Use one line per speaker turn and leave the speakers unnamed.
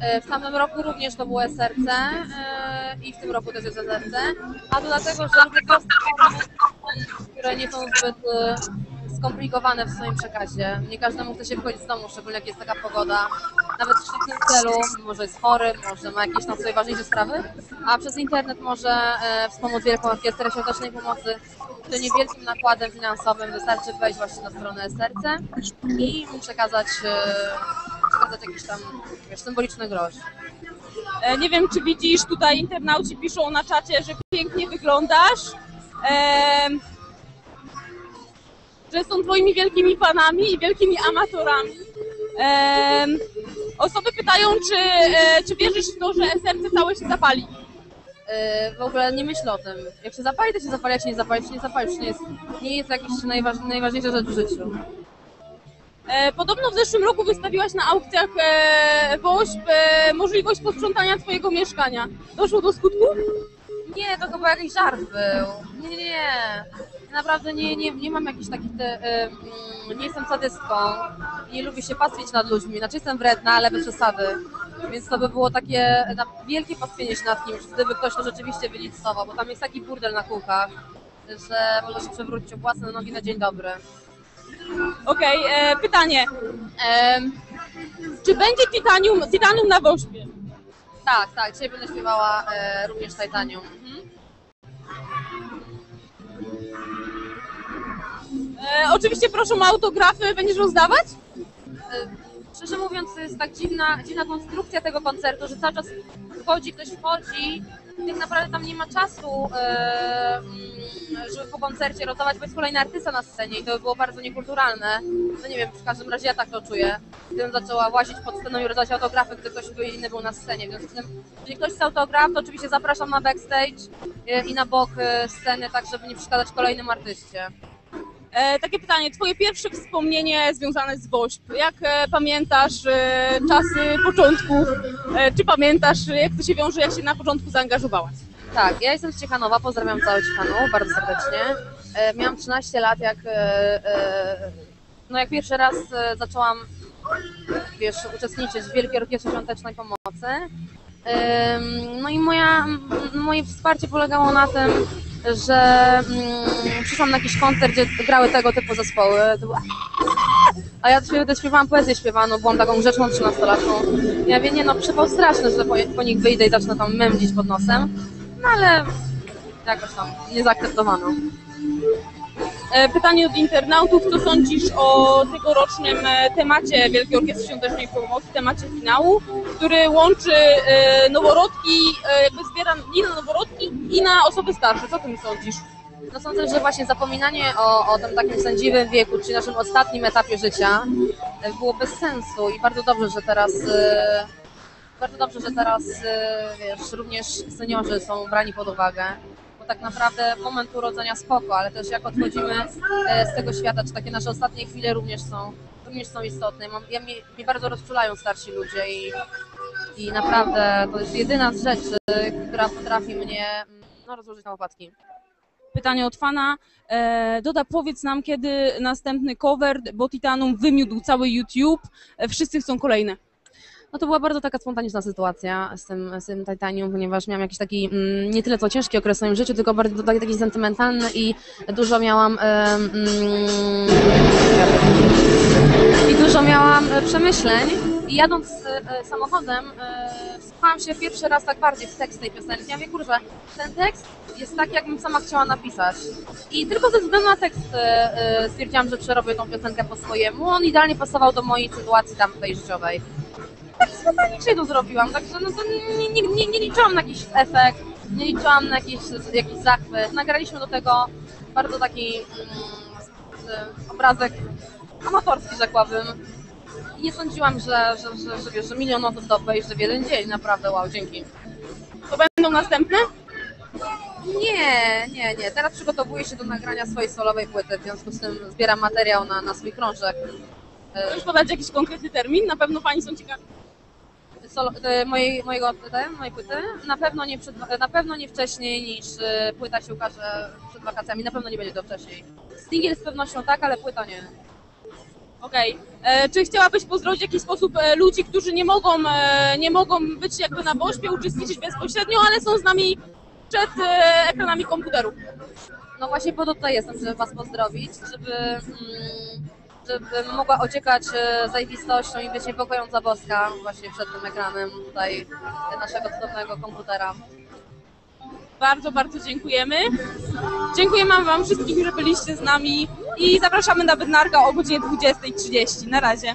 E, W tamtym roku również to było SRC e, i w tym roku też jest SRC, a to dlatego, że lubię proste które nie są zbyt e, skomplikowane w swoim przekazie. Nie każdemu chce się wychodzić z domu, szczególnie jak jest taka pogoda. Nawet w szybkim celu, może jest chory, może ma jakieś tam swoje ważniejsze sprawy, a przez internet może e, wspomóc Wielką Orkiestrę Świątecznej Pomocy, to niewielkim nakładem finansowym wystarczy wejść właśnie na stronę SRC i przekazać, e, przekazać jakiś tam wiesz, symboliczny grosz.
E, Nie wiem, czy widzisz, tutaj internauci piszą na czacie, że pięknie wyglądasz. em, że są twoimi wielkimi fanami i wielkimi amatorami. Em, Osoby pytają, czy, e, czy wierzysz w to, że SRC całe się zapali.
E, W ogóle nie myślę o tym. Jak się zapali, to się zapali, jak się nie zapali, to się nie zapali. To nie jest, nie jest najważ, najważniejsza rzecz w życiu.
E, Podobno w zeszłym roku wystawiłaś na aukcjach e, WOŚP e, możliwość posprzątania twojego mieszkania. Doszło do skutku?
Nie, to chyba jakiś żart był. Nie, nie. Naprawdę nie, nie, nie mam jakichś takich, te, mm, nie jestem sadystką. Nie lubię się pastwić nad ludźmi. Znaczy jestem wredna, ale bez przesady. Więc to by było takie na, wielkie pastwienie się nad kimś, gdyby ktoś to rzeczywiście wylicytował, bo tam jest taki burdel na kółkach, że można się przewrócić o własne nogi na dzień dobry.
Okej, e, pytanie.
Em,
Czy będzie Titanium, Titanium na WOŚPie?
tak, tak, dzisiaj będę śpiewała e, również Titanium. Mhm.
E, oczywiście proszę o autografy, będziesz rozdawać?
E, Szczerze mówiąc, to jest tak dziwna, dziwna konstrukcja tego koncertu, że cały czas wchodzi, ktoś wchodzi i tak naprawdę tam nie ma czasu, e, żeby po koncercie rozdawać, bo jest kolejny artysta na scenie i to by było bardzo niekulturalne. No nie wiem, w każdym razie ja tak to czuję. Gdybym zaczęła łazić pod sceną i rozdawać autografy, gdy ktoś inny był na scenie. W związku z tym, jeżeli ktoś chce autograf, to oczywiście zapraszam na backstage e, i na bok e, sceny, tak żeby nie przeszkadzać kolejnym artyście.
E, takie pytanie, twoje pierwsze wspomnienie związane z WOŚP. Jak e, pamiętasz e, czasy początków? E, czy pamiętasz, jak to się wiąże, jak się na początku zaangażowałaś?
Tak, ja jestem z Ciechanowa, pozdrawiam cały Ciechanów bardzo serdecznie. E, miałam 13 lat, jak, e, e, no jak pierwszy raz zaczęłam wiesz, uczestniczyć w Wielkiej Orkiestrze Świątecznej Pomocy. No i moja, moje wsparcie polegało na tym, że mm, przyszłam na jakiś koncert, gdzie grały tego typu zespoły. A ja śpiew- śpiewałam poezję śpiewaną, byłam taką grzeczną 13-latką. Ja mówię, nie no, przypał straszny, że po, po nich wyjdę i zacznę tam memdzić pod nosem. No ale jakoś tam nie zaakceptowano.
E, pytanie od internautów, co sądzisz o tegorocznym e, temacie Wielkiej Orkiestry Świątecznej Pomocy, temacie finału, który łączy e, noworodki, jakby zbiera i na noworodki i na osoby starsze. Co o tym sądzisz?
No sądzę, że właśnie zapominanie o, o tym takim sędziwym wieku, czyli naszym ostatnim etapie życia, było bez sensu i bardzo dobrze, że teraz bardzo dobrze, że teraz e, wiesz, również seniorzy są brani pod uwagę. Bo tak naprawdę moment urodzenia spoko, ale też jak odchodzimy e, z tego świata, czy takie nasze ostatnie chwile również są, również są istotne. Ja, mnie, mnie bardzo rozczulają starsi ludzie i, i naprawdę to jest jedyna z rzeczy, która potrafi mnie mm, no, rozłożyć na łopatki.
Pytanie od fana. E, Doda, powiedz nam, kiedy następny cover, bo Titanum wymiódł cały YouTube. E, wszyscy chcą kolejne.
No to była bardzo taka spontaniczna sytuacja z tym, z tym Titanium, ponieważ miałam jakiś taki mm, nie tyle co ciężki okres w moim życiu, tylko bardzo taki, taki sentymentalny i dużo miałam mm, i dużo miałam e, przemyśleń i jadąc e, samochodem e, wsłuchałam się pierwszy raz tak bardziej w tekst tej piosenki. Ja mówię, kurczę, ten tekst jest tak, jakbym sama chciała napisać. I tylko ze względu na tekst stwierdziłam, że przerobię tą piosenkę po swojemu. On idealnie pasował do mojej sytuacji tamtej życiowej spontanicznie to zrobiłam, także no to nie, nie, nie, nie liczyłam na jakiś efekt, nie liczyłam na jakiś, jakiś zachwyt. Nagraliśmy do tego bardzo taki mm, obrazek amatorski, rzekłabym. I nie sądziłam, że, że, że, że, wiesz, że milion osób to obejrzy w jeden dzień, naprawdę wow, dzięki.
To będą następne?
Nie, nie, nie. Teraz przygotowuję się do nagrania swojej solowej płyty, w związku z tym zbieram materiał na, na swój krążek.
Możesz podać jakiś konkretny termin? Na pewno fani są ciekawi.
Solo, e, mojej, mojego, te, mojej płyty. Na pewno, nie przed, na pewno nie wcześniej niż e, płyta się ukaże przed wakacjami. Na pewno nie będzie to wcześniej. Singiel z pewnością tak, ale płyta nie.
Okej. E, Czy chciałabyś pozdrowić w jakiś sposób ludzi, którzy nie mogą, nie mogą być jakby na Bośpie, uczestniczyć bezpośrednio, ale są z nami przed ekranami komputerów?
No właśnie po to tutaj jestem, żeby Was pozdrowić, żeby, mm, żeby mogła ociekać e, zajebistością i być niepokojąca boska właśnie przed tym ekranem tutaj naszego cudownego komputera.
Bardzo, bardzo dziękujemy. Dziękujemy Wam wszystkim, że byliście z nami i zapraszamy na Bednarka o godzinie 20.30. Na razie.